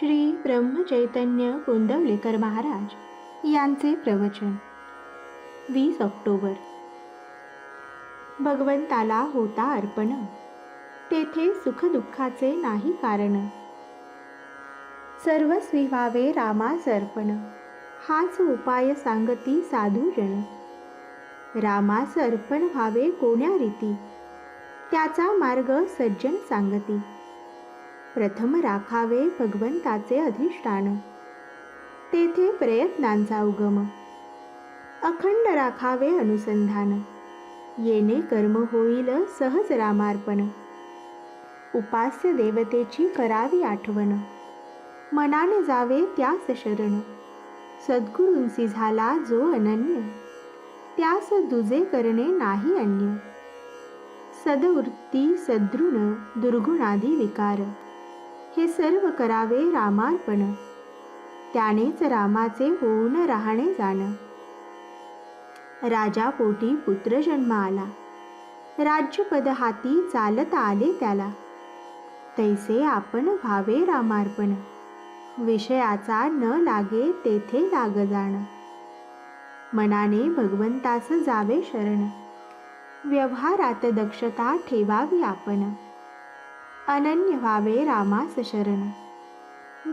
श्री ब्रह्मचैतन्य गोंदवलेकर महाराज यांचे प्रवचन. वीस ऑक्टोबर. भगवंताला होता अर्पण. तेथे सुखदुःखाचे नाही कारण. सर्वस्वी व्हावे रामास अर्पण. हाच उपाय सांगती साधूजन रामास अर्पण व्हावे कोण्या रीती? त्याचा मार्ग सज्जन सांगती. प्रथम राखावे भगवंताचे अधिष्ठान. तेथे प्रयत्नांचा उगम. अखंड राखावे अनुसंधान. येणे कर्म होईल सहज रामार्पण. उपास्य देवतेची करावी आठवण. मनाने जावे त्यास शरण. सद्गुरूंसी झाला जो अनन्य. त्यास दुजे करणे नाही अन्य. सदवृत्ती सदृण दुर्गुणादी विकार. हे सर्व करावे रामार्पण. त्यानेच रामाचे होऊन राहणे जाण. राजा पोटी पुत्र जन्म आला. राज्यपद हाती चालत आले त्याला. तैसे आपण व्हावे रामार्पण. विषयाचा न लागे तेथे लाग जाण. मनाने भगवंतास जावे शरण. व्यवहारात दक्षता ठेवावी आपण. अनन्य व्हावे रामास शरण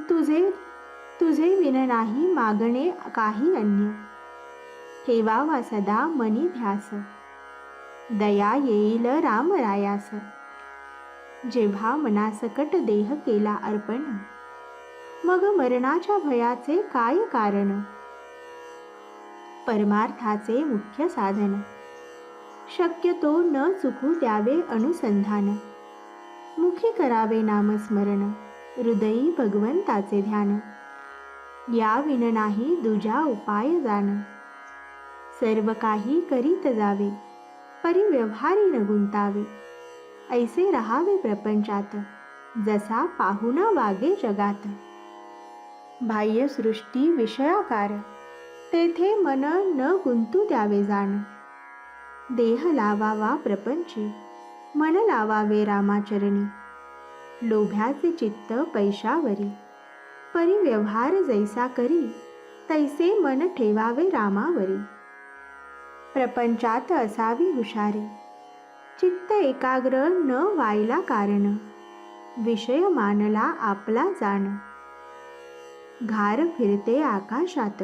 तुझे तुझे विन नाही मागणे काही अन्य. ठेवावा सदा मनी ध्यास. दया येईल रामरायास जेव्हा मनासकट देह केला अर्पण मग मरणाच्या भयाचे काय कारण? परमार्थाचे मुख्य साधन. शक्यतो न चुकू द्यावे अनुसंधान. मुखी करावे नामस्मरण. हृदयी भगवंताचे ध्यान. या विन नाही दुजा उपाय जाण. सर्व काही करीत जावे परिव्यवहारी न गुंतावे. ऐसे रहावे प्रपंचात जसा पाहुणा वागे जगात. बाह्यसृष्टी विषयाकार तेथे मन न गुंतू द्यावे जाण. देह लावावा प्रपंची. मन लावावे रामाचरणी. लोभ्याचे चित्त पैशावरी. परिव्यवहार जैसा करी तैसे मन ठेवावे रामावरी. प्रपंचात असावी हुशारी. चित्त एकाग्र न व्हायला कारण. विषय मानला आपला जाण. घार फिरते आकाशात.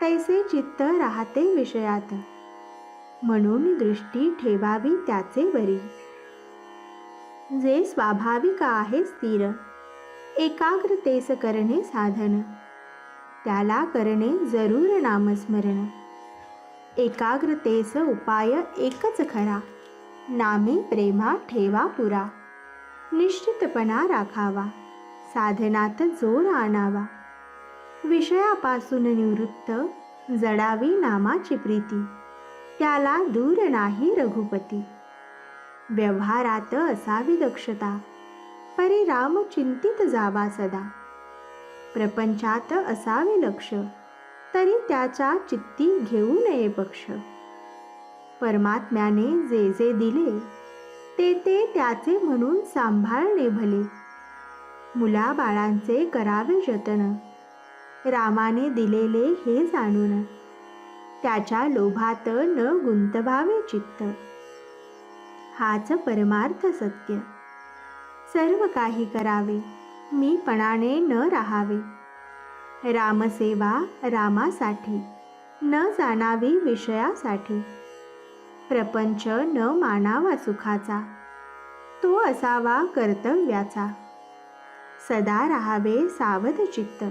तैसे चित्त राहते विषयात. म्हणून दृष्टी ठेवावी त्याचे वरी. जे स्वाभाविक आहे स्थिर एकाग्रतेस करणे साधन. त्याला करणे जरूर नामस्मरण. एकाग्रतेस उपाय एकच खरा नामी प्रेमा ठेवा पुरा. निश्चितपणा राखावा साधनात जोर आणावा. विषयापासून निवृत्त जडावी नामाची प्रीती. त्याला दूर नाही रघुपती. व्यवहारात असावी दक्षता परिराम चिंतित जावा सदा. प्रपंचात असावे लक्ष तरी त्याच्या चित्ती घेऊ नये पक्ष. परमात्म्याने जे जे दिले ते ते त्याचे म्हणून सांभाळणे भले. मुलाबाळांचे करावे जतन रामाने दिलेले हे जाणून त्याच्या लोभात न गुंतवावे चित्त. हाच परमार्थ सत्य. सर्व काही करावे मी पणाने न राहावे. रामसेवा रामासाठी न जाणावी विषयासाठी. प्रपंच न मानावा सुखाचा तो असावा कर्तव्याचा. सदा राहावे सावध चित्त.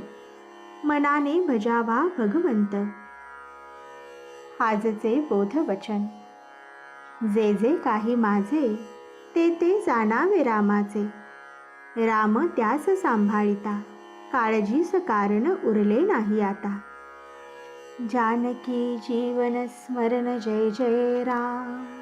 मनाने भजावा भगवंत. आजचे बोधवचन. जे जे काही माझे ते ते जाणावे रामाचे. राम त्यास सांभाळिता काळजीस कारण उरले नाही आता. जानकी जीवन स्मरण जय जय राम.